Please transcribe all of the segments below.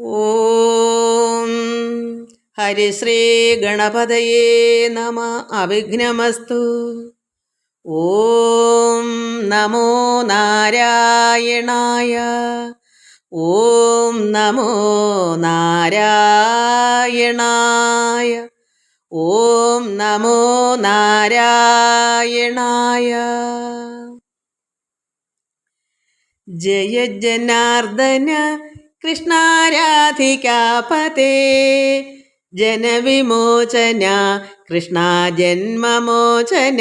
ഓം ഹരിശ്രീ ഗണപതയേ നമ. അവിഘ്നമസ്തു. ഓം നമോ നാരായണായ. ഓം നമോ നാരായണായ. ഓം നമോ നാരായണായ. ജയ ജനാർദ്ദന കൃഷ്ണാരാധികാപതേ. ജനവിമോചന കൃഷ്ണ ജന്മമോചന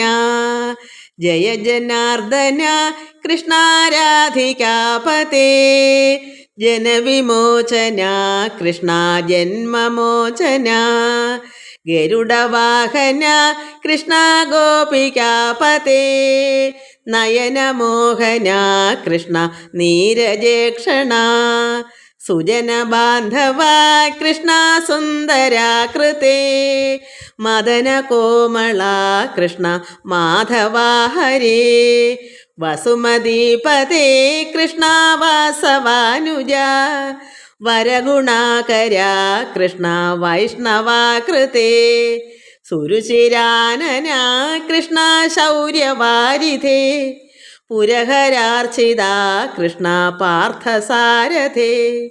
ജയ ജനാർദ്ദന കൃഷ്ണാരാധികാപതേ. ജനവിമോചന കൃഷ്ണ ജന്മമോചന ഗരുഡവാഹന കൃഷ്ണ ഗോപികാപതേ നയനമോഹന കൃഷ്ണ നീരജേക്ഷണ. സുജന ബാന്ധവ കൃഷ്ണ സുന്ദരാകൃതേ മദന കോമള കൃഷ്ണ മാധവ ഹരേ വസുമതീപതേ കൃഷ്ണ വാസവാനുജ. വരഗുണാകര കൃഷ്ണ വൈഷ്ണവാകൃതേ. സുരുചിരാനന കൃഷ്ണ ശൗര്യവാരിധേ. പുരഹരാർച്ചിത കൃഷ്ണ പാർത്ഥസാരഥേ.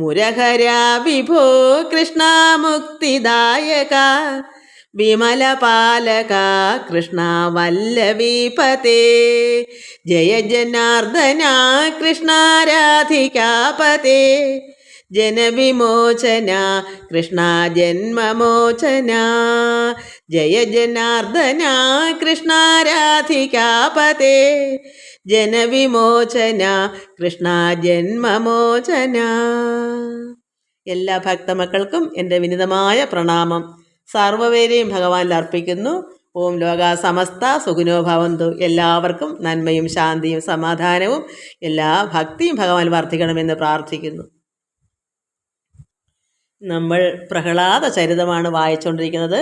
മുരഹര വിഭോ കൃഷ്ണ മുക്തിദായക വിമലപാലക കൃഷ്ണ വല്ലവീപതേ ജയ ജനാർദ്ദന കൃഷ്ണ രാധികാപതേ ജനവിമോചന കൃഷ്ണ ജന്മമോചന ജയ ജനാർദ്ദന കൃഷ്ണ രാധികാപതേ ജനവിമോചന കൃഷ്ണ ജന്മമോചന. എല്ലാ ഭക്തമക്കൾക്കും എന്റെ വിനിതമായ പ്രണാമം. സർവവേരെയും ഭഗവാനിൽ അർപ്പിക്കുന്നു. ഓം ലോക സമസ്ത സുഖിനോ ഭവന്തു. എല്ലാവർക്കും നന്മയും ശാന്തിയും സമാധാനവും. എല്ലാ ഭക്തിയും ഭഗവാൻ വർദ്ധിക്കണമെന്ന് പ്രാർത്ഥിക്കുന്നു. നമ്മൾ പ്രഹ്ലാദ ചരിതമാണ് വായിച്ചുകൊണ്ടിരിക്കുന്നത്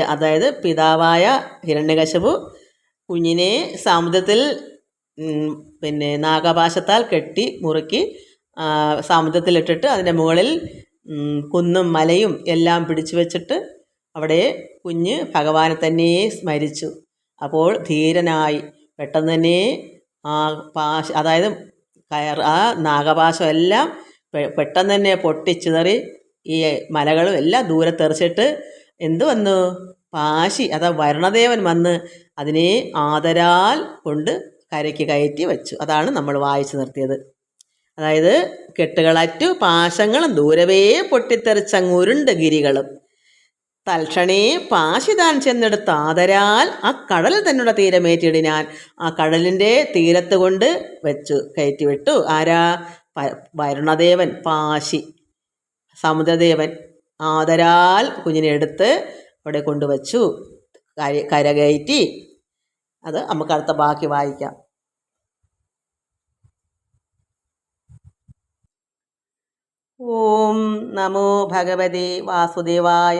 അതായത് പിതാവായ ഹിരണ്യകശപു കുഞ്ഞിനെ സമുദ്രത്തിൽ പിന്നെ നാഗപാശത്താൽ കെട്ടി മുറുക്കി സമുദ്രത്തിലിട്ടിട്ട് അതിന്റെ മുകളിൽ കുന്നും മലയും എല്ലാം പിടിച്ചു വെച്ചിട്ട് അവിടെ കുഞ്ഞ് ഭഗവാനെ തന്നെ സ്മരിച്ചു. അപ്പോൾ ധീരനായി പെട്ടെന്ന് തന്നെ ആ പാശ അതായത് കയർ ആ നാഗപാശം എല്ലാം പെട്ടെന്ന് തന്നെ പൊട്ടിച്ചിതറി ഈ മലകളും എല്ലാം ദൂരെ തെറിച്ചിട്ട് എന്ത് വന്നു പാശി അതാ വരുണദേവൻ വന്ന് അതിനെ ആദരാൽ കൊണ്ട് കരയ്ക്ക് കയറ്റി വെച്ചു. അതാണ് നമ്മൾ വായിച്ചു നിർത്തിയത്. അതായത് കെട്ടുകളറ്റു പാശങ്ങളും ദൂരവേ പൊട്ടിത്തെറിച്ചങ്ങുരുണ്ട് ഗിരികളും. തൽക്ഷണേ പാശിതാൻ ചെന്നെടുത്ത് ആദരാൽ ആ കടൽ തന്നോട് തീരമേറ്റിടിനാൻ ആ കടലിന്റെ തീരത്ത് കൊണ്ട് വെച്ചു കയറ്റി വിട്ടു. ആരാ? വരുണദേവൻ പാശി. സമുദ്രദേവൻ ആദരാൽ കുഞ്ഞിനെ എടുത്ത് അവിടെ കൊണ്ടുവച്ചു. കര കരകയറ്റി. അത് നമുക്ക് അടുത്ത ബാക്കി വായിക്കാം. ഓം നമോ ഭഗവതി വാസുദേവായ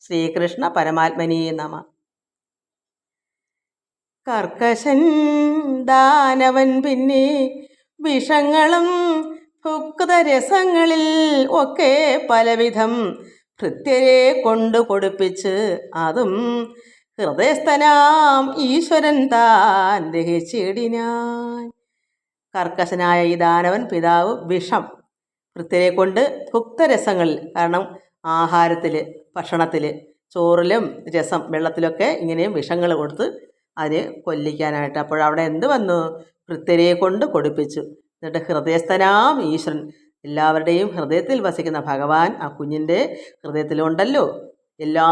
ശ്രീകൃഷ്ണ പരമാത്മനി നമ. കർക്കശൻ ദാനവൻ പിന്നെ വിഷങ്ങളും ഭുക്തരസങ്ങളിൽ ഒക്കെ പലവിധം ഭൃത്യരെ കൊണ്ടു കൊടുപ്പിച്ച് അതും ഹൃദയസ്ഥനാം ഈശ്വരൻ താൻ ദഹിച്ചിടിനാൻ. കർക്കശനായ ഈ ദാനവൻ പിതാവ് വിഷം വൃത്തിരെ കൊണ്ട് ഭുക്തരസങ്ങളിൽ കാരണം ആഹാരത്തിൽ ഭക്ഷണത്തിൽ ചോറിലും രസം വെള്ളത്തിലൊക്കെ ഇങ്ങനെയും വിഷങ്ങൾ കൊടുത്ത് അതിനെ കൊല്ലിക്കാനായിട്ട്. അപ്പോൾ അവിടെ എന്ത് വന്നു? വൃത്തിരെ കൊണ്ട് കൊടുപ്പിച്ചു. എന്നിട്ട് ഹൃദയസ്ഥനാം ഈശ്വരൻ എല്ലാവരുടെയും ഹൃദയത്തിൽ വസിക്കുന്ന ഭഗവാൻ ആ കുഞ്ഞിന്റെ ഹൃദയത്തിലുണ്ടല്ലോ. എല്ലാ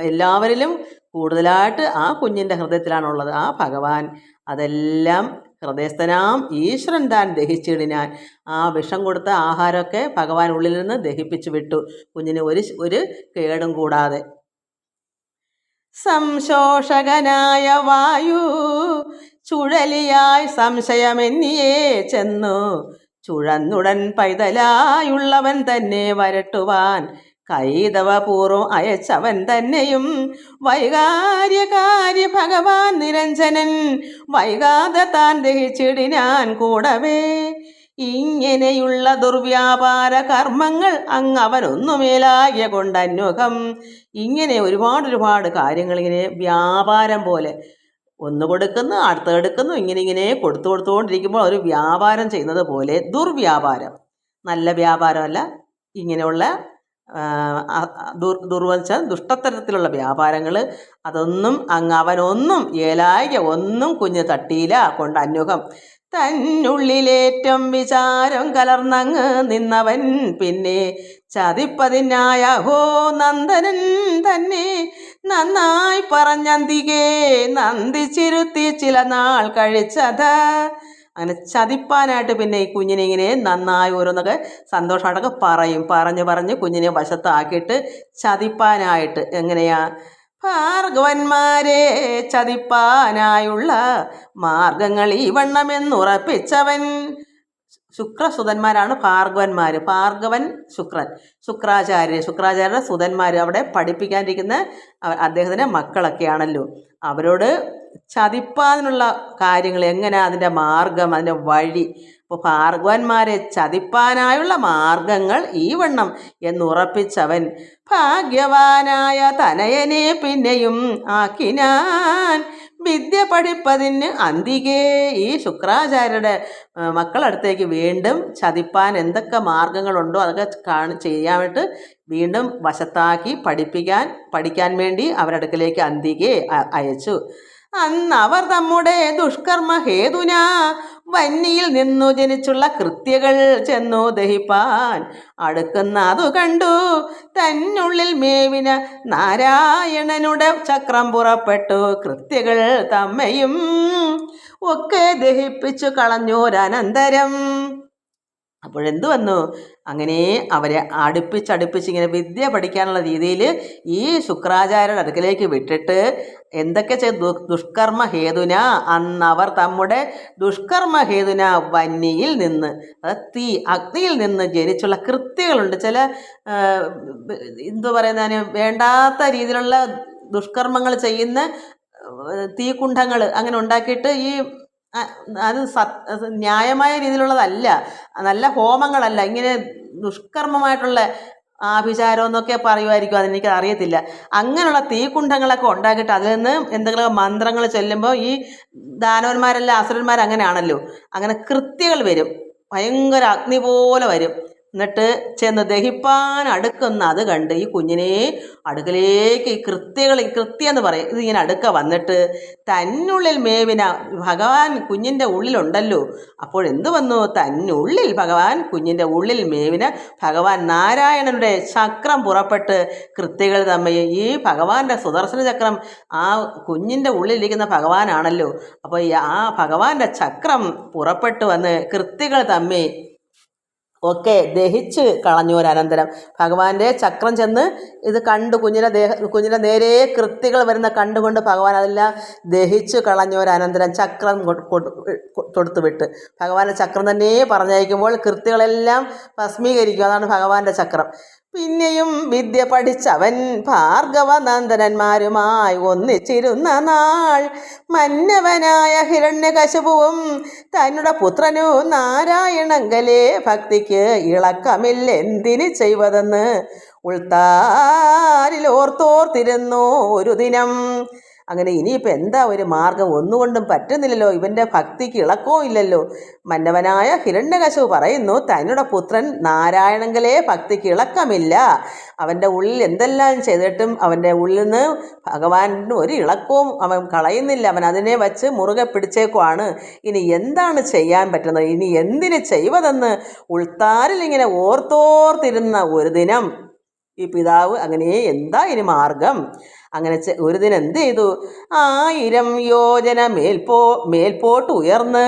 എല്ലാവരിലും കൂടുതലായിട്ട് ആ കുഞ്ഞിന്റെ ഹൃദയത്തിലാണുള്ളത്. ആ ഭഗവാൻ അതെല്ലാം ഹൃദയസ്ഥനാം ഈശ്വരൻ താൻ ദഹിച്ചിടിനാൻ ആ വിഷം കൊടുത്ത ആഹാരമൊക്കെ ഭഗവാൻ ഉള്ളിൽ നിന്ന് ദഹിപ്പിച്ചു വിട്ടു. കുഞ്ഞിന് ഒരു ഒരു കേടും കൂടാതെ. സംശോഷകനായ വായു ചുഴലിയായി സംശയമെന്നിയേ ചെന്നു. ചുഴന്നുടൻ പൈതലായുള്ളവൻ തന്നെ വരട്ടുവാൻ കൈതവപൂർവം അയച്ചവൻ തന്നെയും വൈകാര്യകാര്യ ഭഗവാൻ നിരഞ്ജനൻ. വൈകാതെ താൻ ദഹിച്ചിടിനാൻ കൂടവേ. ഇങ്ങനെയുള്ള ദുർവ്യാപാര കർമ്മങ്ങൾ അങ്ങ് അവനൊന്നുമേലായ കൊണ്ടന്വകം ഇങ്ങനെ ഒരുപാട് ഒരുപാട് കാര്യങ്ങൾ ഇങ്ങനെ വ്യാപാരം പോലെ ഒന്ന് കൊടുക്കുന്നു അടുത്ത എടുക്കുന്നു ഇങ്ങനെ ഇങ്ങനെ കൊടുത്തു കൊടുത്തുകൊണ്ടിരിക്കുമ്പോൾ ഒരു വ്യാപാരം ചെയ്യുന്നത് പോലെ ദുർവ്യാപാരം. നല്ല വ്യാപാരമല്ല ഇങ്ങനെയുള്ള ദുർ ദുർവച്ച ദുഷ്ടത്തരത്തിലുള്ള വ്യാപാരങ്ങൾ അതൊന്നും അങ്ങ് അവനൊന്നും ഏലായ ഒന്നും കുഞ്ഞ് തട്ടിയില്ല കൊണ്ട് അന്യുഖം തന്നുള്ളിലേറ്റം വിചാരം കലർന്നങ്ങ് നിന്നവൻ പിന്നെ ചതിപ്പതിനായ ഹോ നന്ദനൻ തന്നെ നന്നായി പറഞ്ഞന്തികേ നന്ദിച്ചിരുത്തി ചില നാൾ കഴിച്ചത്. അങ്ങനെ ചതിപ്പാനായിട്ട് പിന്നെ ഈ കുഞ്ഞിനെ ഇങ്ങനെ നന്നായി ഓരോന്നൊക്കെ സന്തോഷമായിട്ടൊക്കെ പറയും. പറഞ്ഞ് പറഞ്ഞ് കുഞ്ഞിനെ വശത്താക്കിയിട്ട് ചതിപ്പാനായിട്ട് എങ്ങനെയാ? ഭാർഗവന്മാരെ ചതിപ്പാനായുള്ള മാർഗങ്ങൾ ഈ വണ്ണമെന്നുറപ്പിച്ചവൻ ശുക്രസുതന്മാരാണ് ഭാർഗവന്മാർ ഭാർഗവൻ ശുക്രൻ. ശുക്രാചാര്യ ശുക്രാചാര്യരുടെ സുതന്മാർ അവിടെ പഠിപ്പിക്കാനിരിക്കുന്ന അദ്ദേഹത്തിന്റെ മക്കളൊക്കെയാണല്ലോ. അവരോട് ചതിപ്പാനുള്ള കാര്യങ്ങൾ എങ്ങനെ അതിന്റെ മാർഗം അതിന്റെ വഴി? അപ്പോൾ ഭാർഗവന്മാരെ ചതിപ്പാനായുള്ള മാർഗങ്ങൾ ഈ വണ്ണം എന്നുറപ്പിച്ചവൻ. ഭാഗ്യവാനായ തനയനെ പിന്നെയും ആക്കിനാൻ വിദ്യ പഠിപ്പതിന് അന്തികേ ഈ ശുക്രാചാര്യരുടെ മക്കളടുത്തേക്ക് വീണ്ടും ചതിപ്പാൻ എന്തൊക്കെ മാർഗങ്ങളുണ്ടോ അതൊക്കെ കാണി ചെയ്യാനായിട്ട് വീണ്ടും വശത്താക്കി പഠിപ്പിക്കാൻ പഠിക്കാൻ വേണ്ടി അവരടുക്കലേക്ക് അന്തികെ അയച്ചു. അന്ന് അവർ നമ്മുടെ ദുഷ്കർമ്മ ഹേതുന വന്നിയിൽ നിന്നു ജനിച്ചുള്ള കൃത്യകൾ ചെന്നു ദഹിപ്പാൻ. അടുക്കുന്ന അതു കണ്ടു. തന്നുള്ളിൽ മേവിന നാരായണനുടെ ചക്രം പുറപ്പെട്ടു. കൃത്യകൾ തമ്മയും ഒക്കെ ദഹിപ്പിച്ചു കളഞ്ഞോരനന്തരം അപ്പോഴെന്ത് വന്നു? അങ്ങനെ അവരെ അടുപ്പിച്ചടുപ്പിച്ച് ഇങ്ങനെ വിദ്യ പഠിക്കാനുള്ള രീതിയിൽ ഈ ശുക്രാചാര്യയുടെ അടുക്കലേക്ക് വിട്ടിട്ട് എന്തൊക്കെ ചെയ്ത്? ദുഷ്കർമ്മ ഹേതുന അന്നവർ നമ്മുടെ ദുഷ്കർമ്മ ഹേതുന വന്യയിൽ നിന്ന് അതായത് തീ അഗ്നിയിൽ നിന്ന് ജനിച്ചുള്ള കൃത്യങ്ങളുണ്ട് ചില എന്തു പറയുന്നതിന് വേണ്ടാത്ത രീതിയിലുള്ള ദുഷ്കർമ്മങ്ങൾ ചെയ്യുന്ന തീകുണ്ഠങ്ങൾ അങ്ങനെ ഉണ്ടാക്കിയിട്ട് ഈ അത് സത് ന്യായമായ രീതിയിലുള്ളതല്ല. നല്ല ഹോമങ്ങളല്ല. ഇങ്ങനെ ദുഷ്കർമ്മമായിട്ടുള്ള ആഭിചാരം എന്നൊക്കെ പറയുമായിരിക്കും അതെനിക്ക് അറിയത്തില്ല. അങ്ങനെയുള്ള തീക്കുണ്ടങ്ങളൊക്കെ ഉണ്ടാക്കിയിട്ട് അതിൽ നിന്ന് എന്തെങ്കിലും മന്ത്രങ്ങൾ ചൊല്ലുമ്പോൾ ഈ ദാനവന്മാരെല്ലാം അസുരന്മാർ അങ്ങനെയാണല്ലോ അങ്ങനെ കൃത്യകൾ വരും. ഭയങ്കര അഗ്നി പോലെ വരും. എന്നിട്ട് ചെന്ന് ദഹിപ്പാൻ അടുക്കുന്ന അത് കണ്ട് ഈ കുഞ്ഞിനെ അടുക്കലേക്ക് ഈ കൃത്യകൾ കൃത്യം എന്ന് പറയും. ഇതിങ്ങനെ അടുക്ക വന്നിട്ട് തന്നുള്ളിൽ മേവിന ഭഗവാൻ കുഞ്ഞിന്റെ ഉള്ളിലുണ്ടല്ലോ. അപ്പോൾ എന്ത് വന്നു? തന്നുള്ളിൽ ഭഗവാൻ കുഞ്ഞിന്റെ ഉള്ളിൽ മേവിന ഭഗവാൻ നാരായണനുടെ ചക്രം പുറപ്പെട്ട് കൃത്യകൾ തമ്മിൽ ഈ ഭഗവാന്റെ സുദർശന ചക്രം ആ കുഞ്ഞിന്റെ ഉള്ളിലിരിക്കുന്ന ഭഗവാനാണല്ലോ. അപ്പോൾ ആ ഭഗവാന്റെ ചക്രം പുറപ്പെട്ട് വന്ന് കൃത്യകൾ തമ്മി ഒക്കെ ദഹിച്ച് കളഞ്ഞു ഒരനന്തരം. ഭഗവാന്റെ ചക്രം ചെന്ന് ഇത് കണ്ട് കുഞ്ഞിനെ ദേഹ കുഞ്ഞിനെ നേരെ കൃത്യകൾ വരുന്ന കണ്ടുകൊണ്ട് ഭഗവാൻ അതെല്ലാം ദഹിച്ച് കളഞ്ഞോരനന്തരം ചക്രം കൊ- കൊ- കൊ- തൊടുത്ത് വിട്ട്. ഭഗവാന്റെ ചക്രം തന്നെ പറഞ്ഞയക്കുമ്പോൾ കൃത്തികളെല്ലാം ഭസ്മീകരിക്കും. അതാണ് ഭഗവാന്റെ ചക്രം. പിന്നെയും വിദ്യ പഠിച്ചവൻ ഭാർഗവനന്ദനന്മാരുമായി ഒന്നിച്ചിരുന്ന നാൾ മന്നവനായ ഹിരണ്യകശുപുവും തന്നുടെ പുത്രനു നാരായണങ്കലെ ഭക്തിക്ക് ഇളക്കമില്ലെന്തിന് ചെയ്വതെന്ന് ഉൾത്താരിൽ ഓർത്തോർത്തിരുന്നു ഒരു ദിനം. അങ്ങനെ ഇനിയിപ്പോൾ എന്താ ഒരു മാർഗം? ഒന്നുകൊണ്ടും പറ്റുന്നില്ലല്ലോ. ഇവന്റെ ഭക്തിക്ക് ഇളക്കോ ഇല്ലല്ലോ. മന്നവനായ ഹിരണ്യകശു പറയുന്നു തന്നുടെ പുത്രൻ നാരായണങ്കലെ ഭക്തിക്ക് ഇളക്കമില്ല. അവന്റെ ഉള്ളിൽ എന്തെല്ലാം ചെയ്തിട്ടും അവന്റെ ഉള്ളിൽ നിന്ന് ഭഗവാന് ഒരു ഇളക്കവും അവൻ കളയുന്നില്ല. അവൻ അതിനെ വച്ച് മുറുകെ പിടിച്ചേക്കുവാണ്. ഇനി എന്താണ് ചെയ്യാൻ പറ്റുന്നത്? ഇനി എന്തിന് ചെയ്വതെന്ന് ഉൾത്താരിൽ ഇങ്ങനെ ഓർത്തോർത്തിരുന്ന ഒരു ദിനം ഈ പിതാവ് അങ്ങനെ എന്താ ഇനി മാർഗം? അങ്ങനെ ഒരു ദിനം എന്ത് ചെയ്തു? ആയിരം യോജന മേൽപോ മേൽപോട്ട് ഉയർന്ന്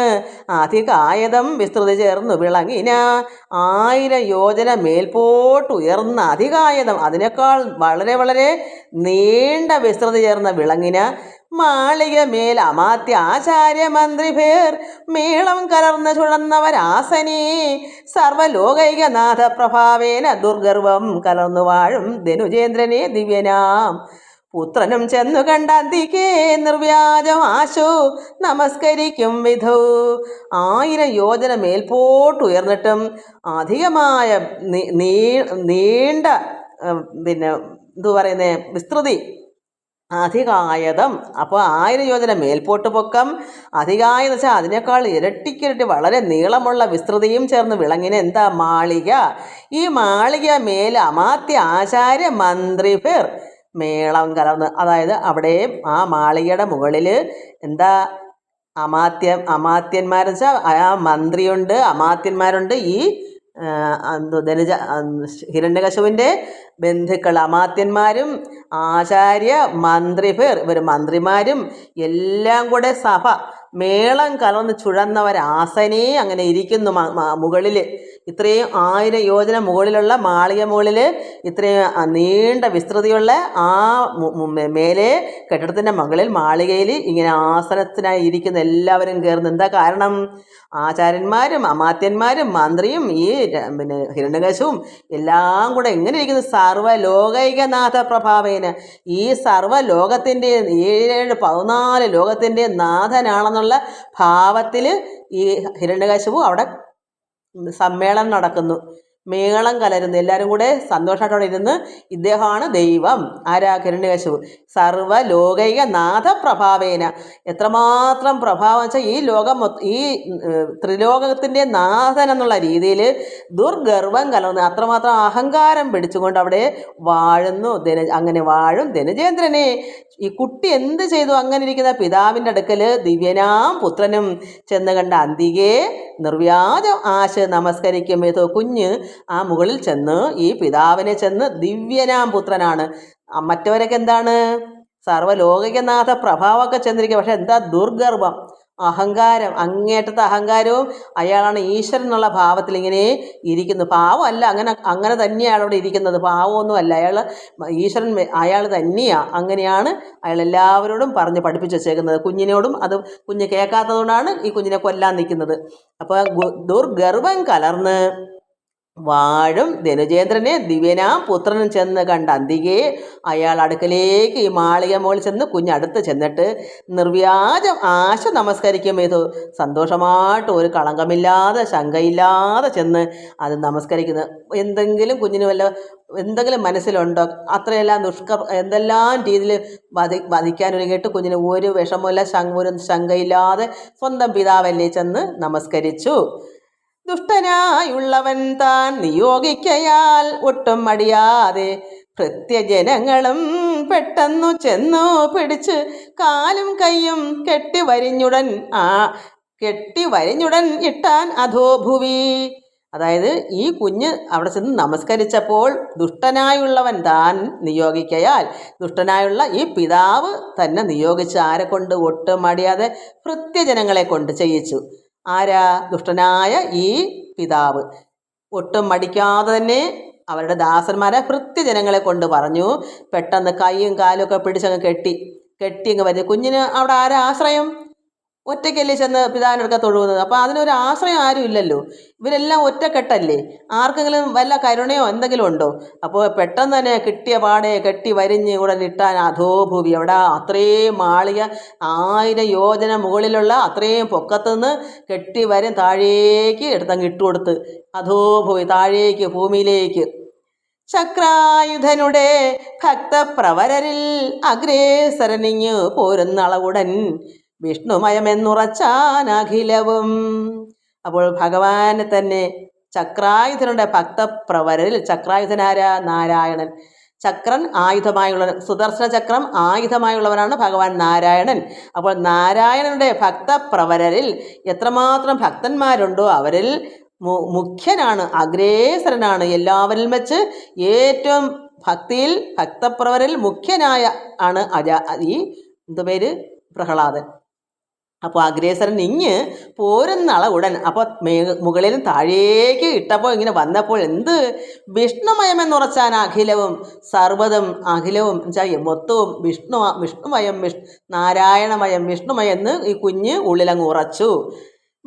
അധികായതം വിസ്തൃതി ചേർന്ന് വിളങ്ങിന. ആയിരം യോജന മേൽപോട്ട് ഉയർന്ന അധികായതം അതിനേക്കാൾ വളരെ വളരെ നീണ്ട വിസ്തൃതി ചേർന്ന വിളങ്ങിന. മാളിക മേൽ അമാത്യ ആചാര്യമന്ത്രി പേർ മേളം കലർന്ന് ചുഴന്നവരാസനേ. സർവലോകൈകനാഥ പ്രഭാവേന ദുർഗർവം കലർന്നു വാഴും ധനുജേന്ദ്രനെ ദിവ്യനാം. പുത്രനും ചെന്നു കണ്ടന്തിക്കേ നിർവ്യാജം ആശു. നമസ്കരിക്കും വിധു. ആയിരം യോജന മേൽപോട്ടുയർന്നിട്ടും അധികമായ നീണ്ട പിന്നെ എന്തു പറയുന്നേ വിസ്തൃതി അധികായതം. അപ്പോൾ ആയിരം യോജന മേൽപോട്ട് പൊക്കം അധികായെന്ന് വെച്ചാൽ അതിനേക്കാൾ ഇരട്ടിക്കിരട്ടി വളരെ നീളമുള്ള വിസ്തൃതിയും ചേർന്ന് വിളങ്ങിന് എന്താ മാളിക? ഈ മാളിക മേൽ അമാത്യ ആചാര്യ മന്ത്രിഫിർ മേളം കലർന്ന്. അതായത് അവിടെ ആ മാളികയുടെ മുകളിൽ എന്താ അമാത്യ അമാത്യന്മാരെന്ന് വെച്ചാൽ ആ മന്ത്രിയുണ്ട് അമാത്യന്മാരുണ്ട് ഈ ധനുജ ഹിരണ്യകശുവിന്റെ ബന്ധുക്കൾ അമാത്യന്മാരും ആചാര്യ മന്ത്രിഫേർ ഇവർ മന്ത്രിമാരും എല്ലാം കൂടെ സഭ മേളം കലർന്ന് ചുഴന്നവരാസനേ അങ്ങനെ ഇരിക്കുന്നു മുകളിൽ ഇത്രയും ആയിരം യോജന മുകളിലുള്ള മാളിക മുകളിൽ ഇത്രയും നീണ്ട വിസ്തൃതിയുള്ള ആ മേലെ കെട്ടിടത്തിന്റെ മുകളിൽ മാളികയിൽ ഇങ്ങനെ ആസനത്തിനായി ഇരിക്കുന്ന എല്ലാവരും കയറുന്നു എന്താ കാരണം? ആചാര്യന്മാരും അമാത്യന്മാരും മന്ത്രിയും ഈ പിന്നെ ഹിരണ്യകശുവും എല്ലാം കൂടെ എങ്ങനെ ഇരിക്കുന്നു. സർവലോകൈകനാഥ പ്രഭാവേന ഈ സർവലോകത്തിന്റെ ഏഴ് പതിനാല് ലോകത്തിന്റെ നാഥനാണെന്നുള്ള ഭാവത്തിൽ ഈ ഹിരണ്യകശുവും അവിടെ സമ്മേളനം നടക്കുന്നു. മേളം കലരുന്നു. എല്ലാവരും കൂടെ സന്തോഷമായിട്ടോടെ ഇരുന്ന് ഇദ്ദേഹമാണ് ദൈവം. ആരാ ഹിരണ്യകശുവ് സർവ നാഥ പ്രഭാവേന എത്രമാത്രം പ്രഭാവം വെച്ചാൽ ഈ ലോകം ഈ ത്രിലോകത്തിന്റെ നാഥൻ എന്നുള്ള രീതിയിൽ ദുർഗർവം കലർന്ന് അത്രമാത്രം അഹങ്കാരം പിടിച്ചുകൊണ്ട് അവിടെ വാഴുന്നു. ധന അങ്ങനെ വാഴും ധനജേന്ദ്രനെ. ഈ കുട്ടി എന്ത് ചെയ്തു? അങ്ങനെ ഇരിക്കുന്ന പിതാവിന്റെ അടുക്കൽ ദിവ്യനാം പുത്രനും ചെന്ന് കണ്ട അന്തികെ നിർവ്യാജം ആശ നമസ്കരിക്കും. ഏതോ കുഞ്ഞ് ആ മുകളിൽ ചെന്ന് ഈ പിതാവിനെ ചെന്ന് ദിവ്യനാം പുത്രനാണ്. മറ്റവരൊക്കെ എന്താണ്? സർവലോകികനാഥ പ്രഭാവമൊക്കെ ചെന്നിരിക്കുക. പക്ഷെ എന്താ ദുർഗർഭം? അഹങ്കാരം അങ്ങേറ്റത്തെ അഹങ്കാരവും അയാളാണ് ഈശ്വരൻ എന്നുള്ള ഭാവത്തിൽ ഇങ്ങനെ ഇരിക്കുന്നു. പാവമല്ല അങ്ങനെ അങ്ങനെ തന്നെയാണ് അവിടെ ഇരിക്കുന്നത്. പാവമൊന്നും അല്ല അയാൾ ഈശ്വരൻ അയാൾ തന്നെയാണ് അങ്ങനെയാണ് അയാൾ എല്ലാവരോടും പറഞ്ഞ് പഠിപ്പിച്ച് വെച്ചേക്കുന്നത്. കുഞ്ഞിനോടും അത് കുഞ്ഞ് കേൾക്കാത്തതുകൊണ്ടാണ് ഈ കുഞ്ഞിനെ കൊല്ലാൻ നിൽക്കുന്നത്. അപ്പോൾ ദുർഗർഭം കലർന്ന് വാഴും. ധനുചേന്ദ്രനെ ദിവ്യനാം പുത്രനും ചെന്ന് കണ്ട അന്തികയെ അയാൾ അടുക്കലേക്ക് ഈ മാളിക മോളിൽ ചെന്ന് കുഞ്ഞടുത്ത് ചെന്നിട്ട് നിർവ്യാജം ആശ നമസ്കരിക്കും ഇത് സന്തോഷമായിട്ട് ഒരു കളങ്കമില്ലാതെ ശങ്കയില്ലാതെ ചെന്ന് അത് നമസ്കരിക്കുന്നു. എന്തെങ്കിലും കുഞ്ഞിന് വല്ല എന്തെങ്കിലും മനസ്സിലുണ്ടോ? അത്രയെല്ലാം ദുഷ്ക എന്തെല്ലാം രീതിയിൽ വധി വധിക്കാനൊരുങ്ങിയിട്ട് കുഞ്ഞിന് ഒരു വിഷമമില്ല ശങ്ക ഒരു ശങ്കയില്ലാതെ സ്വന്തം പിതാവല്ലേ ചെന്ന് നമസ്കരിച്ചു. ദുഷ്ടനായുള്ളവൻ താൻ നിയോഗിക്കയാൽ ഒട്ടും മടിയാതെ ഭൃത്യജനങ്ങളും പെട്ടെന്നു ചെന്നു പിടിച്ച് കാലും കൈയും കെട്ടി വരിഞ്ഞുടൻ ആ കെട്ടി വരിഞ്ഞുടൻ ഇട്ടാൻ അധോ ഭുവി. അതായത് ഈ കുഞ്ഞ് അവിടെ ചെന്ന് നമസ്കരിച്ചപ്പോൾ ദുഷ്ടനായുള്ളവൻ താൻ നിയോഗിക്കയാൽ ദുഷ്ടനായുള്ള ഈ പിതാവ് തന്നെ നിയോഗിച്ച് ആരെ കൊണ്ട് ഒട്ടും മടിയാതെ ഭൃത്യജനങ്ങളെ കൊണ്ട് ചെയ്യിച്ചു. ആരാ? ദുഷ്ടനായ ഈ പിതാവ്. ഒട്ടും മടിക്കാതെ തന്നെ അവരുടെ ദാസന്മാരെ ഭൃത്യജനങ്ങളെ കൊണ്ട് പറഞ്ഞു. പെട്ടെന്ന് കൈയും കാലും ഒക്കെ പിടിച്ചങ്ങ് കെട്ടി. കെട്ടി അങ്ങ് വരും കുഞ്ഞിന് അവിടെ ആരാ ആശ്രയം? ഒറ്റയ്ക്കല്ലേ ചെന്ന് പിതാവിനൊക്കെ തൊഴുകുന്നത്? അപ്പോൾ അതിനൊരു ആശ്രയം ആരും ഇല്ലല്ലോ. ഇവരെല്ലാം ഒറ്റക്കെട്ടല്ലേ? ആർക്കെങ്കിലും വല്ല കരുണയോ എന്തെങ്കിലും ഉണ്ടോ? അപ്പോൾ പെട്ടെന്ന് തന്നെ കിട്ടിയ പാടെ കെട്ടി വരിഞ്ഞ് ഉടൻ ഇട്ടാൻ അധോഭൂവി അവിടെ അത്രയും മാളിക ആയിരം യോജന മുകളിലുള്ള അത്രയും പൊക്കത്തുനിന്ന് കെട്ടി വരും താഴേക്ക് എടുത്തങ്ങ് ഇട്ടുകൊടുത്ത് അധോഭൂവി താഴേക്ക് ഭൂമിയിലേക്ക്. ചക്രായുധനുടെ ഭക്തപ്രവരരിൽ അഗ്രേസരനിങ്ങു പോരുന്നളവുടൻ. വിഷ്ണുമയമെന്നുറച്ചാൻ അഖിലവും അപ്പോൾ ഭഗവാനെ തന്നെ ചക്രായുധനുടെ ഭക്തപ്രവരരിൽ ചക്രായുധനാരാ നാരായണൻ. ചക്രൻ ആയുധമായുള്ള സുദർശന ചക്രം ആയുധമായുള്ളവനാണ് ഭഗവാൻ നാരായണൻ. അപ്പോൾ നാരായണനുടെ ഭക്തപ്രവരരിൽ എത്രമാത്രം ഭക്തന്മാരുണ്ടോ അവരിൽ മുഖ്യനാണ് അഗ്രേസരനാണ്. എല്ലാവരിൽ വെച്ച് ഏറ്റവും ഭക്തിയിൽ ഭക്തപ്രവരിൽ മുഖ്യനായ ആണ് അജ ഈ എന്ത് പേര്? പ്രഹ്ലാദൻ. അപ്പോൾ അഗ്രേസരൻ ഇങ്ങ് പോരുന്നള ഉടൻ അപ്പോൾ മേ മുകളിലും താഴേക്ക് ഇട്ടപ്പോൾ ഇങ്ങനെ വന്നപ്പോൾ എന്ത് വിഷ്ണുമയമെന്നുറച്ചാൻ അഖിലവും സർവതും അഖിലവും എന്നുവെച്ചാൽ മൊത്തവും വിഷ്ണു വിഷ്ണുമയം വിഷ് നാരായണമയം വിഷ്ണുമയം എന്ന് ഈ കുഞ്ഞ് ഉള്ളിലങ്ങ് ഉറച്ചു.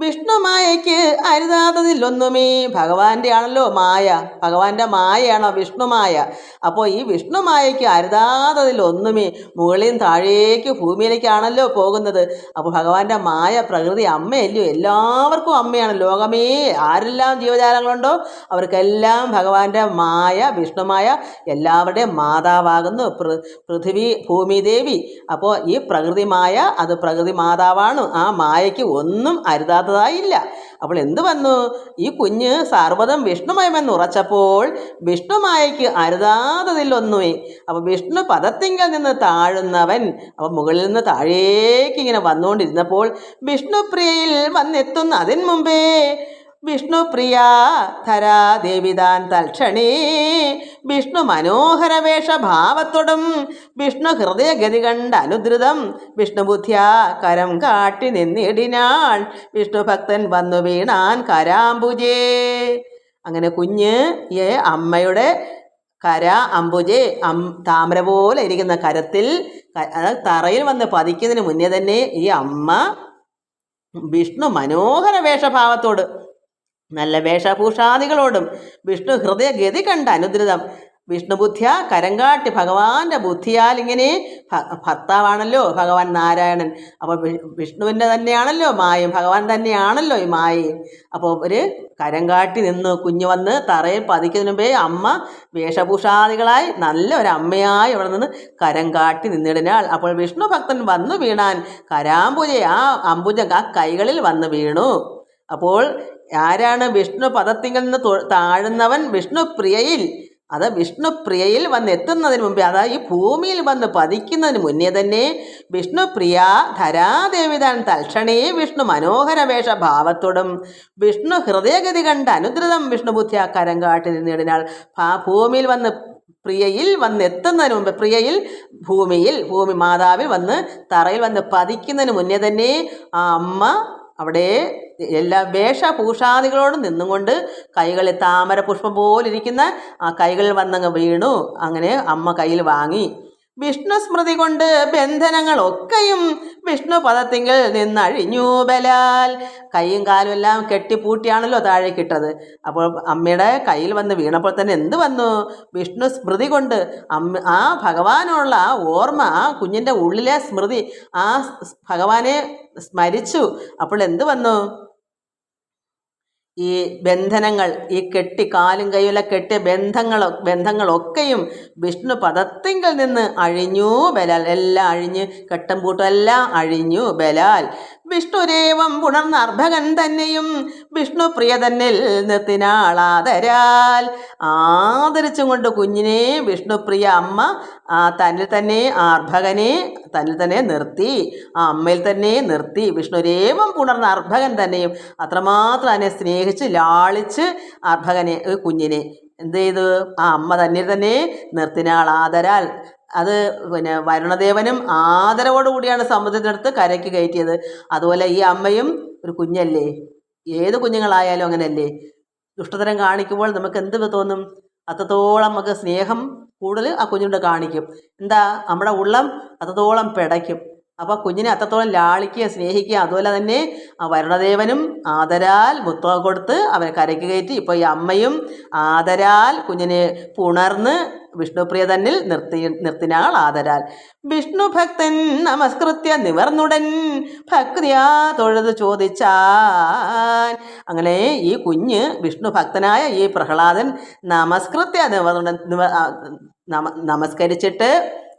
വിഷ്ണുമായയ്ക്ക് അരുതാത്തതിലൊന്നുമേ ഭഗവാന്റെ ആണല്ലോ മായ. ഭഗവാന്റെ മായയാണോ വിഷ്ണുമായ? അപ്പോൾ ഈ വിഷ്ണുമായയ്ക്ക് അരുതാത്തതിലൊന്നുമേ മുകളിൽ നിന്ന് താഴേക്ക് ഭൂമിയിലേക്കാണല്ലോ പോകുന്നത്. അപ്പോൾ ഭഗവാന്റെ മായ പ്രകൃതി അമ്മയല്ലയോ? എല്ലാവർക്കും അമ്മയാണ്. ലോകമേ ആരെല്ലാം ജീവജാലങ്ങളുണ്ടോ അവർക്കെല്ലാം ഭഗവാന്റെ മായ വിഷ്ണുമായ എല്ലാവരുടെയും മാതാവാകുന്നു. പൃഥിവി ഭൂമിദേവി. അപ്പോൾ ഈ പ്രകൃതി മായ അത് പ്രകൃതി മാതാവാണ്. ആ മായയ്ക്ക് ഒന്നും അരുതാത്തതായില്ല അപ്പോൾ എന്ത് വന്നു? ഈ കുഞ്ഞ് സർവതം വിഷ്ണുമയമെന്ന് ഉറച്ചപ്പോൾ വിഷ്ണുമായയ്ക്ക് അരുതാത്തതിലൊന്നുമേ അപ്പോൾ വിഷ്ണു പദത്തിങ്കിൽ നിന്ന് താഴുന്നവൻ അപ്പോൾ മുകളിൽ നിന്ന് താഴേക്ക് ഇങ്ങനെ വന്നുകൊണ്ടിരുന്നപ്പോൾ വിഷ്ണുപ്രിയയിൽ വന്നെത്തുന്ന അതിന് മുമ്പേ വിഷ്ണുപ്രിയ ധരാ ദേവിതാൻ തൽക്ഷണേ. വിഷ്ണു മനോഹര വേഷഭാവത്തോടും വിഷ്ണു ഹൃദയഗതി കണ്ട അനുദ്രുതം വിഷ്ണുബുദ്ധ്യ കരം കാട്ടി നിന്നിടിനാൾ. വിഷ്ണുഭക്തൻ വന്നു വീണാൻ കരാംബുജേ. അങ്ങനെ കുഞ്ഞ് ഏ അമ്മയുടെ കര അമ്പുജെ അം താമര പോലെ ഇരിക്കുന്ന കരത്തിൽ അതായത് തറയിൽ വന്ന് പതിക്കുന്നതിന് മുന്നേ തന്നെ ഈ അമ്മ വിഷ്ണു മനോഹര വേഷഭാവത്തോട് നല്ല വേഷഭൂഷാദികളോടും വിഷ്ണു ഹൃദയഗതി കണ്ട അനുദ്രിതം വിഷ്ണു ബുദ്ധിയ കരങ്കാട്ടി ഭഗവാന്റെ ബുദ്ധിയാൽ ഇങ്ങനെ ഭർത്താവാണല്ലോ ഭഗവാൻ നാരായണൻ. അപ്പോൾ വിഷ്ണുവിന്റെ തന്നെയാണല്ലോ മായും ഭഗവാൻ തന്നെയാണല്ലോ ഈ മായയും. അപ്പോൾ ഒരു കരങ്കാട്ടി നിന്ന് കുഞ്ഞു വന്ന് തറയിൽ പതിക്കുന്നതിന് മുമ്പേ അമ്മ വേഷഭൂഷാദികളായി നല്ല ഒരു അമ്മയായി അവിടെ നിന്ന് കരങ്കാട്ടി കാട്ടി നിന്നിടിനാൾ അപ്പോൾ വിഷ്ണു ഭക്തൻ വന്നു വീണാൻ കരാമ്പുജ ആ അമ്പുജ ആ കൈകളിൽ വന്ന് വീണു. അപ്പോൾ ആരാണ് വിഷ്ണു പദത്തിങ്കിൽ നിന്ന് താഴുന്നവൻ വിഷ്ണു പ്രിയയിൽ? അത് വിഷ്ണു പ്രിയയിൽ വന്ന് എത്തുന്നതിന് മുമ്പേ അതായത് ഈ ഭൂമിയിൽ വന്ന് പതിക്കുന്നതിന് മുന്നേ തന്നെ വിഷ്ണുപ്രിയ ധരാദേവിതാൻ തൽക്ഷണേ വിഷ്ണു മനോഹര വേഷഭാവത്തോടും വിഷ്ണു ഹൃദയഗതി കണ്ട അനുദ്രുതം വിഷ്ണു ആ കരം കാട്ടി നിന്നിടിനാൾ ആ ഭൂമിയിൽ വന്ന് പ്രിയയിൽ വന്ന് എത്തുന്നതിന് മുമ്പ് പ്രിയയിൽ ഭൂമിയിൽ ഭൂമി മാതാവിൽ വന്ന് തറയിൽ വന്ന് പതിക്കുന്നതിന് മുന്നേ തന്നെ ആ അമ്മ അവിടെ എല്ലാ വേഷഭൂഷാദികളോടും നിന്നുകൊണ്ട് കൈകളിൽ താമര പുഷ്പം പോലിരിക്കുന്ന ആ കൈകളിൽ വന്നങ്ങ് വീണു. അങ്ങനെ അമ്മ കയ്യിൽ വാങ്ങി. വിഷ്ണു സ്മൃതി കൊണ്ട് ബന്ധനങ്ങളൊക്കെയും വിഷ്ണു പദത്തിങ്കിൽ നിന്നഴിഞ്ഞു ബലാൽ. കൈയും കാലും എല്ലാം കെട്ടിപ്പൂട്ടിയാണല്ലോ താഴേക്കിട്ടത്. അപ്പോൾ അമ്മയുടെ കയ്യിൽ വന്ന് വീണപ്പോൾ തന്നെ എന്ത് വന്നു? വിഷ്ണു സ്മൃതി കൊണ്ട് അമ്മ ആ ഭഗവാനുള്ള ആ ഓർമ്മ ആ കുഞ്ഞിന്റെ ഉള്ളിലെ സ്മൃതി ആ ഭഗവാനെ സ്മരിച്ചു. അപ്പോൾ എന്ത് വന്നു? ഈ ബന്ധനങ്ങൾ ഈ കെട്ടി കാലും കൈയിലെ കെട്ടിയ ബന്ധങ്ങൾ ബന്ധങ്ങളൊക്കെയും വിഷ്ണു പദത്തിങ്കിൽ നിന്ന് അഴിഞ്ഞു ബലാൽ. എല്ലാം അഴിഞ്ഞ് കെട്ടും പൂട്ടും എല്ലാം അഴിഞ്ഞു ബലാൽ. വിഷ്ണുരേവം പുണർന്നർഭകൻ തന്നെയും വിഷ്ണു പ്രിയ തന്നിൽ നിർത്തിനാളാതരാൽ ആദരിച്ചും കൊണ്ട് കുഞ്ഞിനെ വിഷ്ണുപ്രിയ അമ്മ തന്നിൽ തന്നെ ആർഭകനെ തന്നിൽ തന്നെ നിർത്തി ആ അമ്മയിൽ തന്നെ നിർത്തി വിഷ്ണുരേവം പുണർന്ന അർഭകൻ തന്നെയും അത്രമാത്രം അതിനെ സ്നേഹിച്ച് ലാളിച്ച് അർഭകനെ കുഞ്ഞിനെ എന്ത് ചെയ്തു ആ അമ്മ തന്നെ തന്നെ നിർത്തിനാൾ ആദരാൽ. അത് പിന്നെ വരുണദേവനും ആദരവോടുകൂടിയാണ് സമുദ്രത്തിനടുത്ത് കരയ്ക്ക് കയറ്റിയത്. അതുപോലെ ഈ അമ്മയും ഒരു കുഞ്ഞല്ലേ? ഏത് കുഞ്ഞുങ്ങളായാലും അങ്ങനെയല്ലേ ദുഷ്ടതരം കാണിക്കുമ്പോൾ നമുക്ക് എന്ത് തോന്നും? അത്രത്തോളം നമുക്ക് സ്നേഹം കൂടുതൽ ആ കുഞ്ഞിനോട് കാണിക്കും. എന്താ? നമ്മുടെ ഉള്ളം അത്രത്തോളം പിടയ്ക്കും. അപ്പോൾ കുഞ്ഞിനെ അത്രത്തോളം ലാളിക്കുക സ്നേഹിക്കുക അതുപോലെ തന്നെ വരുണദേവനും ആദരാൽ മുത്തം കൊടുത്ത് അവനെ കരയ്ക്ക് കയറ്റി ഇപ്പോൾ ഈ അമ്മയും ആദരാൽ കുഞ്ഞിനെ പുണർന്ന് വിഷ്ണുപ്രിയ തന്നിൽ നിർത്തി നിർത്തിനാൾ ആദരാൽ. വിഷ്ണു ഭക്തൻ നമസ്കൃത്യ നിവർന്നുടൻ ഭക്തിയാ തൊഴുത് ചോദിച്ചാൻ. അങ്ങനെ ഈ കുഞ്ഞ് വിഷ്ണു ഭക്തനായ ഈ പ്രഹ്ലാദൻ നമസ്കൃത്യ നിവർന്നുടൻ നമ നമസ്കരിച്ചിട്ട്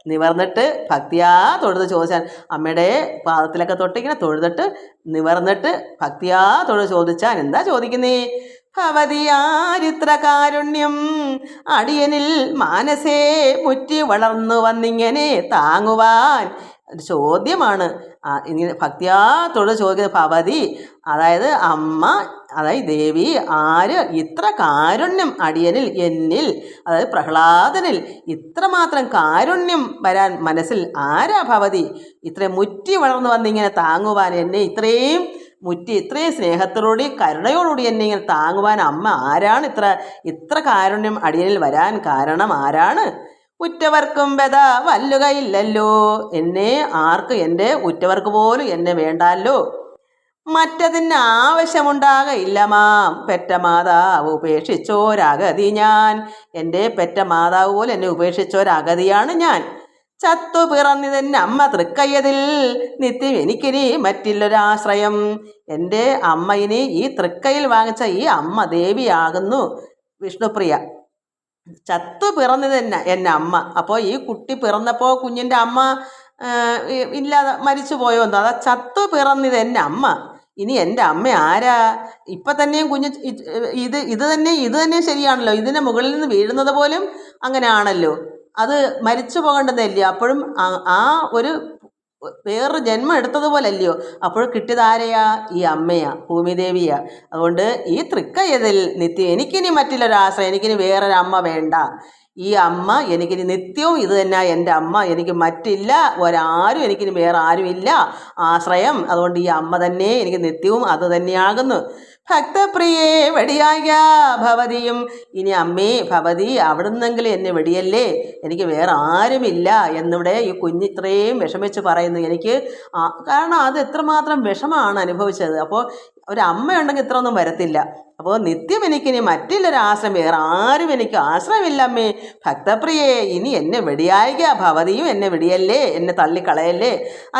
നിവർന്നിട്ട് ഭക്തിയാ തൊഴുത് ചോദിച്ചാൽ അമ്മയുടെ പാദത്തിലൊക്കെ തൊട്ടിങ്ങനെ തൊഴുതിട്ട് നിവർന്നിട്ട് ഭക്തിയാ തൊഴുത് ചോദിച്ചാൽ എന്താ ചോദിക്കുന്നേ? ഭവതിയാരിത്ര കാരുണ്യം അടിയനിൽ മാനസേ മുറ്റി വളർന്നു വന്നിങ്ങനെ താങ്ങുവാൻ ഒരു ചോദ്യമാണ്. ഇങ്ങനെ ഭക്തിയാ തൊഴിൽ ചോദിക്കുന്ന ഭവതി അതായത് അമ്മ അതായത് ദേവി ആര്? ഇത്ര കാരുണ്യം അടിയനിൽ എന്നിൽ അതായത് പ്രഹ്ലാദനിൽ ഇത്രമാത്രം കാരുണ്യം വരാൻ മനസ്സിൽ ആരാ ഭവതി ഇത്രയും മുറ്റി വളർന്നു വന്നിങ്ങനെ താങ്ങുവാൻ എന്നെ ഇത്രയും മുറ്റി ഇത്രയും സ്നേഹത്തോടുകൂടി കരുണയോടുകൂടി എന്നെ ഇങ്ങനെ താങ്ങുവാൻ അമ്മ ആരാണ്? ഇത്ര ഇത്ര കാരുണ്യം അടിയനിൽ വരാൻ കാരണം ആരാണ്? ഉറ്റവർക്കും വ്യത വല്ലുകയില്ലല്ലോ. എന്നെ ആർക്ക് എന്റെ ഉറ്റവർക്ക് പോലും എന്നെ വേണ്ടല്ലോ. മറ്റതിന് ആവശ്യമുണ്ടാകയില്ല മാം. പെറ്റ മാതാവ് ഉപേക്ഷിച്ചോരഗതി ഞാൻ. എന്റെ പെറ്റ മാതാവ് പോലെ എന്നെ ഉപേക്ഷിച്ചോരഗതിയാണ് ഞാൻ. ചത്തു പിറന്നിതെന്നെ അമ്മ തൃക്കയ്യതിൽ. നിത്യം എനിക്കിനി മറ്റില്ലൊരാശ്രയം. എന്റെ അമ്മയിനി ഈ തൃക്കയിൽ വാങ്ങിച്ച ഈ അമ്മ ദേവിയാകുന്നു. വിഷ്ണുപ്രിയ. ചത്തു പിറന്നത് തന്നെ എന്റെ അമ്മ. അപ്പോൾ ഈ കുട്ടി പിറന്നപ്പോൾ കുഞ്ഞിന്റെ അമ്മ ഇല്ലാതെ മരിച്ചു പോയോ എന്തോ? അതാ ചത്തു പിറന്നത് എന്റെ അമ്മ. ഇനി എന്റെ അമ്മ ആരാ? ഇപ്പം തന്നെയും കുഞ്ഞ് ഇത് ഇത് തന്നെ ഇത് തന്നെ ശരിയാണല്ലോ. ഇതിന്റെ മുകളിൽ നിന്ന് വീഴുന്നത് പോലും അങ്ങനെയാണല്ലോ. അത് മരിച്ചു പോകേണ്ടതല്ലേ? അപ്പോഴും ആ ഒരു വേറൊരു ജന്മം എടുത്തതുപോലെ അല്ലയോ അപ്പോൾ കിട്ടിയത് ആരെയാ? ഈ അമ്മയാ ഭൂമിദേവിയാ. അതുകൊണ്ട് ഈ തൃക്കയതിൽ നിത്യം എനിക്കിനി മറ്റുള്ളൊരാശ്രയം എനിക്കിനി വേറൊരമ്മ വേണ്ട. ഈ അമ്മ എനിക്കിനി നിത്യവും ഇത് തന്നെ. എന്റെ അമ്മ എനിക്ക് മറ്റില്ല ഒരാരും എനിക്കിനി വേറെ ആരുമില്ല. ആശ്രയം അതുകൊണ്ട് ഈ അമ്മ തന്നെ എനിക്ക് നിത്യവും അത് തന്നെയാകുന്നു. ഭക്തപ്രിയേ വെടിയായ ഭവതിയും. ഇനി അമ്മേ ഭവതി അവിടുന്നെങ്കിലും എന്നെ വെടിയല്ലേ? എനിക്ക് വേറെ ആരുമില്ല എന്നിവിടെ ഈ കുഞ്ഞ് ഇത്രയും വിഷമിച്ച് പറയുന്നു. എനിക്ക് കാരണം അത് എത്രമാത്രം വിഷമാണ് അനുഭവിച്ചത്. അപ്പോൾ ഒരു അമ്മയുണ്ടെങ്കിൽ ഇത്ര ഒന്നും വരത്തില്ല. അപ്പോൾ നിത്യം എനിക്കിനി മറ്റില്ലൊരാശ്രമം വേറെ ആരും എനിക്ക് ആശ്രയമില്ല അമ്മേ. ഭക്തപ്രിയേ ഇനി എന്നെ വെടിയായിക ഭവതിയും എന്നെ വെടിയല്ലേ? എന്നെ തള്ളിക്കളയല്ലേ?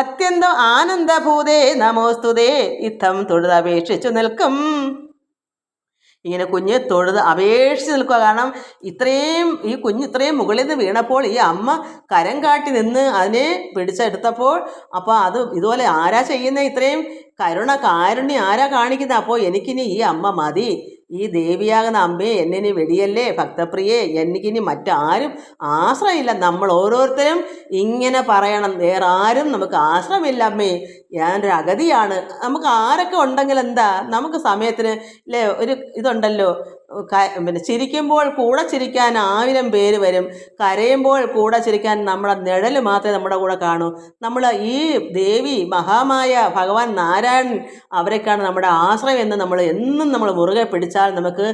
അത്യന്തം ആനന്ദഭൂതേ നമോസ്തുതേ. ഇത്തം തൊഴുതപേക്ഷിച്ചു നിൽക്കും. ഇങ്ങനെ കുഞ്ഞ് തൊഴുത് അപേക്ഷിച്ച് നിൽക്കുക. കാരണം ഇത്രയും ഈ കുഞ്ഞ് ഇത്രയും മുകളിൽ നിന്ന് വീണപ്പോൾ ഈ അമ്മ കരം കാട്ടി നിന്ന് അതിനെ പിടിച്ചെടുത്തപ്പോൾ അപ്പോൾ അത് ഇതുപോലെ ആരാ ചെയ്യുന്ന ഇത്രയും കരുണ കാരുണ്യം ആരാ കാണിക്കുന്നത്? അപ്പോൾ എനിക്കിനി ഈ അമ്മ മതി. ഈ ദേവിയാകുന്ന അമ്മയെ എന്നെ വെടിയല്ലേ ഭക്തപ്രിയെ? എനിക്കിനി മറ്റാരും ആശ്രയമില്ല. നമ്മൾ ഓരോരുത്തരും ഇങ്ങനെ പറയണം. വേറെ ആരും നമുക്ക് ആശ്രയമില്ല അമ്മേ. ഞാനൊരു അഗതിയാണ്. നമുക്ക് ആരൊക്കെ ഉണ്ടെങ്കിൽ എന്താ? നമുക്ക് സമയത്തിന് അല്ലേ ഒരു ഇതുണ്ടല്ലോ. പിന്നെ ചിരിക്കുമ്പോൾ കൂടെ ചിരിക്കാൻ ആയിരം പേര് വരും. കരയുമ്പോൾ കൂടെ ചിരിക്കാൻ നമ്മുടെ നിഴൽ മാത്രമേ നമ്മുടെ കൂടെ കാണൂ. നമ്മൾ ഈ ദേവി മഹാമായ ഭഗവാൻ നാരായണൻ അവരെക്കാണ് നമ്മുടെ ആശ്രയം എന്ന് നമ്മൾ എന്നും നമ്മൾ മുറുകെ പിടിച്ചാൽ നമുക്ക്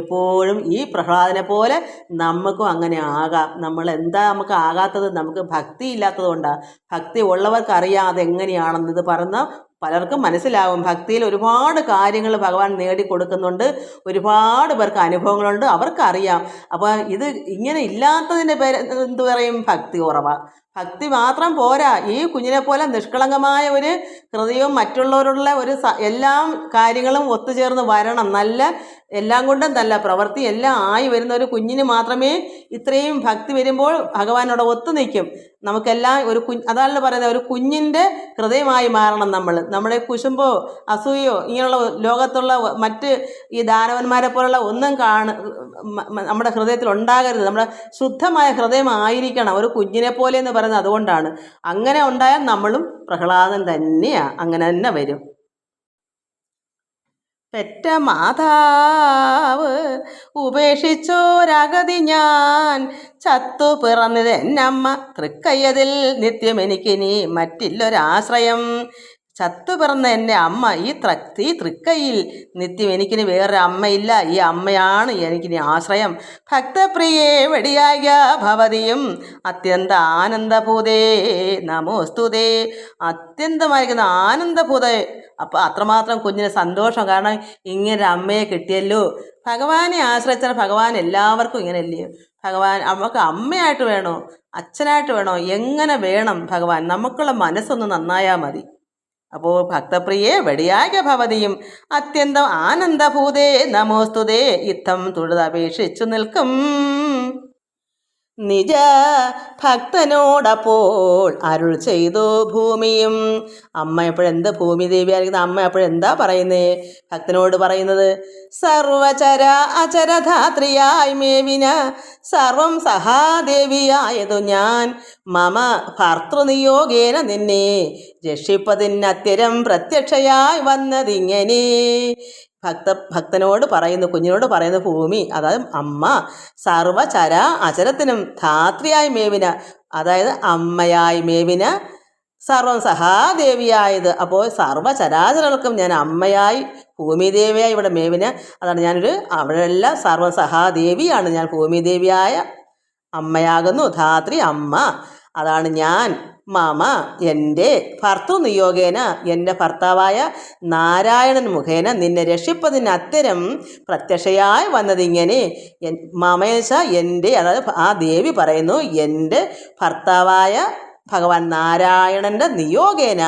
എപ്പോഴും ഈ പ്രഹ്ലാദനെ പോലെ നമുക്കും അങ്ങനെ ആകാം. നമ്മൾ എന്താ നമുക്ക് ആകാത്തത്? നമുക്ക് ഭക്തി ഇല്ലാത്തത് കൊണ്ടാണ് ഭക്തി ഉള്ളവർക്കറിയാം അതെങ്ങനെയാണെന്ന് ഇത് പറഞ്ഞ പലർക്കും മനസ്സിലാവും. ഭക്തിയിൽ ഒരുപാട് കാര്യങ്ങൾ ഭഗവാൻ നേടിക്കൊടുക്കുന്നുണ്ട്. ഒരുപാട് പേർക്ക് അനുഭവങ്ങളുണ്ട്. അവർക്കറിയാം. അപ്പോൾ ഇത് ഇങ്ങനെ ഇല്ലാത്തതിന്റെ പേര് എന്ത് പറയും? ഭക്തി കുറവാ. ഭക്തി മാത്രം പോരാ. ഈ കുഞ്ഞിനെ പോലെ നിഷ്കളങ്കമായ ഒരു ഹൃദയവും മറ്റുള്ളവരുള്ള ഒരു എല്ലാ കാര്യങ്ങളും ഒത്തുചേർന്ന് വരണം. നല്ല എല്ലാം കൊണ്ടും നല്ല പ്രവൃത്തി എല്ലാം ആയി വരുന്ന ഒരു കുഞ്ഞിന് മാത്രമേ ഇത്രയും ഭക്തി വരുമ്പോൾ ഭഗവാനോട് ഒത്തു നിൽക്കും. നമുക്കെല്ലാം ഒരു കുഞ്ഞ് അതാണ് പറയുന്നത് ഒരു കുഞ്ഞിന്റെ ഹൃദയമായി മാറണം നമ്മൾ. നമ്മുടെ കുശുമ്പോ അസൂയോ ഇങ്ങനെയുള്ള ലോകത്തുള്ള മറ്റ് ഈ ദാനവന്മാരെ പോലുള്ള ഒന്നും കാണ നമ്മുടെ ഹൃദയത്തിൽ ഉണ്ടാകരുത്. നമ്മുടെ ശുദ്ധമായ ഹൃദയമായിരിക്കണം ഒരു കുഞ്ഞിനെ പോലെ എന്ന് പറയുന്നത് അതുകൊണ്ടാണ്. അങ്ങനെ ഉണ്ടായാൽ നമ്മളും പ്രഹ്ലാദൻ തന്നെയാ. അങ്ങനെ തന്നെ വരും. പെറ്റ മാതാവ് ഉപേക്ഷിച്ചോരഗതി ഞാൻ. ചത്തു പിറന്നത് എന്നമ്മ തൃക്കയ്യതിൽ നിത്യം എനിക്കിനി മറ്റില്ലൊരാശ്രയം. ചത്തു പിറന്ന എന്റെ അമ്മ ഈ ത്ര ഈ തൃക്കയിൽ. നിത്യം എനിക്കിനി വേറെ അമ്മയില്ല. ഈ അമ്മയാണ് എനിക്കിനി ആശ്രയം. ഭക്തപ്രിയേ വെടിയായ ഭവതിയും. അത്യന്ത ആനന്ദഭൂതേ നമോസ്തുതേ. അത്യന്തമായിരിക്കുന്ന ആനന്ദഭൂതേ അപ്പോൾ അത്രമാത്രം കുഞ്ഞിന് സന്തോഷം. കാരണം ഇങ്ങനെ അമ്മയെ കിട്ടിയല്ലോ. ഭഗവാനെ ആശ്രയിച്ചാൽ ഭഗവാൻ എല്ലാവർക്കും ഇങ്ങനെയല്ലേ? ഭഗവാൻ നമുക്ക് അമ്മയായിട്ട് വേണോ? അച്ഛനായിട്ട് വേണോ? എങ്ങനെ വേണം ഭഗവാൻ? നമുക്കുള്ള മനസ്സൊന്ന് നന്നായാൽ മതി. അപ്പോൾ ഭക്തപ്രിയേ വെടിയാക ഭവതിയും അത്യന്തം ആനന്ദഭൂതേ നമോസ്തുതേ ഇത്തം തൊഴുതപേക്ഷിച്ചു നിൽക്കും. നിജ ഭക്തനോടപ്പോൾ അരുൾ ചെയ്തു ഭൂമിയും. അമ്മ എപ്പോഴെന്ത് ഭൂമി ദേവിയായിരിക്കുന്ന അമ്മ എപ്പോഴെന്താ പറയുന്നേ? ഭക്തനോട് പറയുന്നത് സർവചര അചരധാത്രിയായി മേവിന സർവം സഹാദേവിയായതു ഞാൻ. മമ ഭർത്തൃനിയോഗേന നിന്നെ രക്ഷിപ്പതിനത്യരം പ്രത്യക്ഷയായി വന്നതിങ്ങനെ. ഭക്ത ഭക്തനോട് പറയുന്നു കുഞ്ഞിനോട് പറയുന്നു ഭൂമി അതായത് അമ്മ സർവചര അചരത്തിനും ധാത്രിയായി മേവിന അതായത് അമ്മയായി മേവിന സർവം സഹാദേവിയായത്. അപ്പോൾ സർവചരാചരങ്ങൾക്കും ഞാൻ അമ്മയായി ഭൂമിദേവിയായി ഇവിടെ മേവിന. അതാണ് ഞാനൊരു അവിടെയെല്ലാം സർവ സഹാദേവിയാണ് ഞാൻ ഭൂമിദേവിയായ അമ്മയാകുന്നു ധാത്രി അമ്മ. അതാണ് ഞാൻ. മമ എന്റെ ഭർത്തൃനിയോഗേന എന്റെ ഭർത്താവായ നാരായണൻ മുഖേന നിന്നെ രക്ഷിപ്പതിന് അത്തരം പ്രത്യക്ഷയായി വന്നതിങ്ങനെ മമേശ എന്റെ അതായത് ആ ദേവി പറയുന്നു എന്റെ ഭർത്താവായ ഭഗവാൻ നാരായണന്റെ നിയോഗേന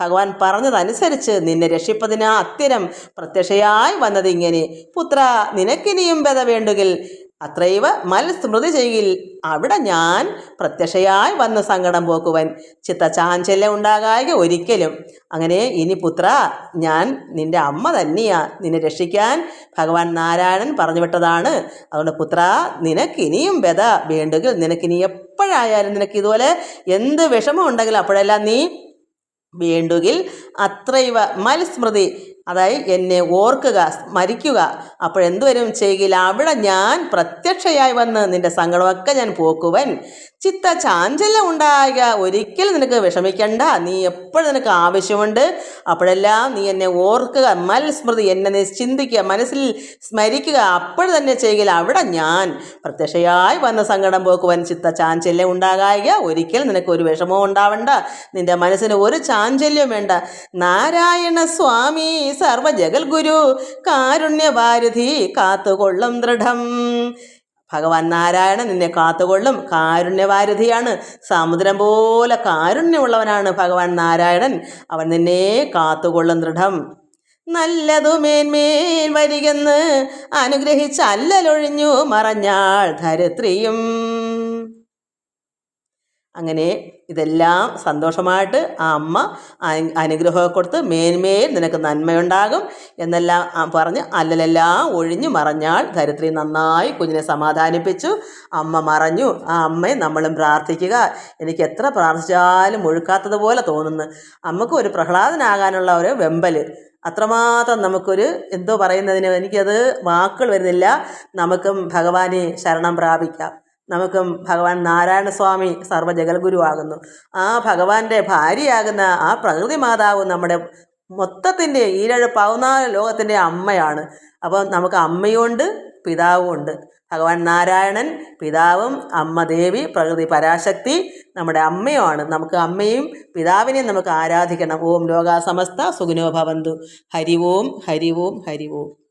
ഭഗവാൻ പറഞ്ഞതനുസരിച്ച് നിന്നെ രക്ഷിപ്പതിന് അത്തരം പ്രത്യക്ഷയായി വന്നതിങ്ങനെ. പുത്ര നിനക്കിനിയും ബത വേണ്ടുകിൽ അത്രൈവ മൽ സ്മൃതി ചെയ്യിൽ അവിടെ ഞാൻ പ്രത്യക്ഷയായി വന്ന് സങ്കടം പോക്കുവൻ. ചിത്തചാഞ്ചല്യം ഉണ്ടാകാതെ ഒരിക്കലും. അങ്ങനെ ഇനി പുത്ര ഞാൻ നിന്റെ അമ്മ തന്നെയാ. നിന്നെ രക്ഷിക്കാൻ ഭഗവാൻ നാരായണൻ പറഞ്ഞു വിട്ടതാണ്. അതുകൊണ്ട് പുത്ര നിനക്കിനിയും വ്യത വേണ്ടെങ്കിൽ നിനക്കിനി എപ്പോഴായാലും നിനക്ക് ഇതുപോലെ എന്ത് വിഷമം ഉണ്ടെങ്കിലും അപ്പോഴെല്ലാം നീ വേണ്ടുകിൽ അത്രൈവ മൽസ്മൃതി. അതായത് എന്നെ ഓർക്കുക സ്മരിക്കുക. അപ്പോഴെന്ത് വരും ചെയ്യുകിൽ അവിടെ ഞാൻ പ്രത്യക്ഷയായി വന്ന് നിന്റെ സങ്കടമൊക്കെ ഞാൻ പോക്കുവൻ. ചിത്ത ചാഞ്ചല്യം ഉണ്ടാകുക ഒരിക്കലും നിനക്ക് വിഷമിക്കണ്ട. നീ എപ്പോഴും നിനക്ക് ആവശ്യമുണ്ട്. അപ്പോഴെല്ലാം നീ എന്നെ ഓർക്കുക മൽസ്മൃതി എന്നെ നീ ചിന്തിക്കുക മനസ്സിൽ സ്മരിക്കുക. അപ്പോൾ തന്നെ ചെയ്യുകയില്ല അവിടെ ഞാൻ പ്രത്യക്ഷയായി വന്ന സങ്കടം പോക്കുവൻ. ചിത്ത ചാഞ്ചല്യം ഉണ്ടാകായ ഒരിക്കലും നിനക്ക് ഒരു വിഷമവും ഉണ്ടാവണ്ട. നിന്റെ മനസ്സിന് ഒരു ചാഞ്ചല്യം വേണ്ട. നാരായണ സ്വാമി സർവജഗൽഗുരു കാരുണ്യഭാരതി കാത്തുകൊള്ളും ദൃഢം. ഭഗവാൻ നാരായണൻ നിന്നെ കാത്തുകൊള്ളും കാരുണ്യവാരുധിയാണ് സമുദ്രം പോലെ കാരുണ്യമുള്ളവനാണ് ഭഗവാൻ നാരായണൻ. അവൻ നിന്നെ കാത്തുകൊള്ളും ദൃഢം. നല്ലതു മേന്മേൽ വരികെന്ന് അനുഗ്രഹിച്ചല്ലലൊഴിഞ്ഞു മറഞ്ഞാൾ ധരിത്രിയും. അങ്ങനെ ഇതെല്ലാം സന്തോഷമായിട്ട് ആ അമ്മ അനു- അനുഗ്രഹമൊക്കെ കൊടുത്ത് മേന്മേൽ നിനക്ക് നന്മയുണ്ടാകും എന്നെല്ലാം പറഞ്ഞ് അല്ലലെല്ലാം ഒഴിഞ്ഞു മറഞ്ഞാൾ ധരിത്രി നന്നായി കുഞ്ഞിനെ സമാധാനിപ്പിച്ചു. അമ്മ മറഞ്ഞു. ആ അമ്മയെ നമ്മളും പ്രാർത്ഥിക്കുക. എനിക്ക് എത്ര പ്രാർത്ഥിച്ചാലും ഒഴുക്കാത്തതുപോലെ തോന്നുന്നു. അമ്മയ്ക്ക് ഒരു പ്രഹ്ലാദനാകാനുള്ള ഒരു വെമ്പൽ അത്രമാത്രം നമുക്കൊരു എന്തോ പറയുന്നതിന് എനിക്കത് വാക്കുകൾ വരുന്നില്ല. നമുക്കും ഭഗവാനെ ശരണം പ്രാപിക്കാം. നമുക്കും ഭഗവാൻ നാരായണ സ്വാമി ആകുന്നു ആ ഭഗവാന്റെ ഭാര്യയാകുന്ന ആ പ്രകൃതി മാതാവ് നമ്മുടെ മൊത്തത്തിന്റെ ഈരഴ് പതിനാല് ലോകത്തിന്റെ അമ്മയാണ്. അപ്പോൾ നമുക്ക് അമ്മയുണ്ട് പിതാവും ഉണ്ട് ഭഗവാൻ നാരായണൻ പിതാവും അമ്മ ദേവി പ്രകൃതി പരാശക്തി നമ്മുടെ അമ്മയുമാണ്. നമുക്ക് അമ്മയും പിതാവിനെയും നമുക്ക് ആരാധിക്കണം. ഓം ലോകാസമസ്ത സുഖിനോ ഭവന്തു. ഹരി ഓം ഹരി ഓം ഹരി ഓം.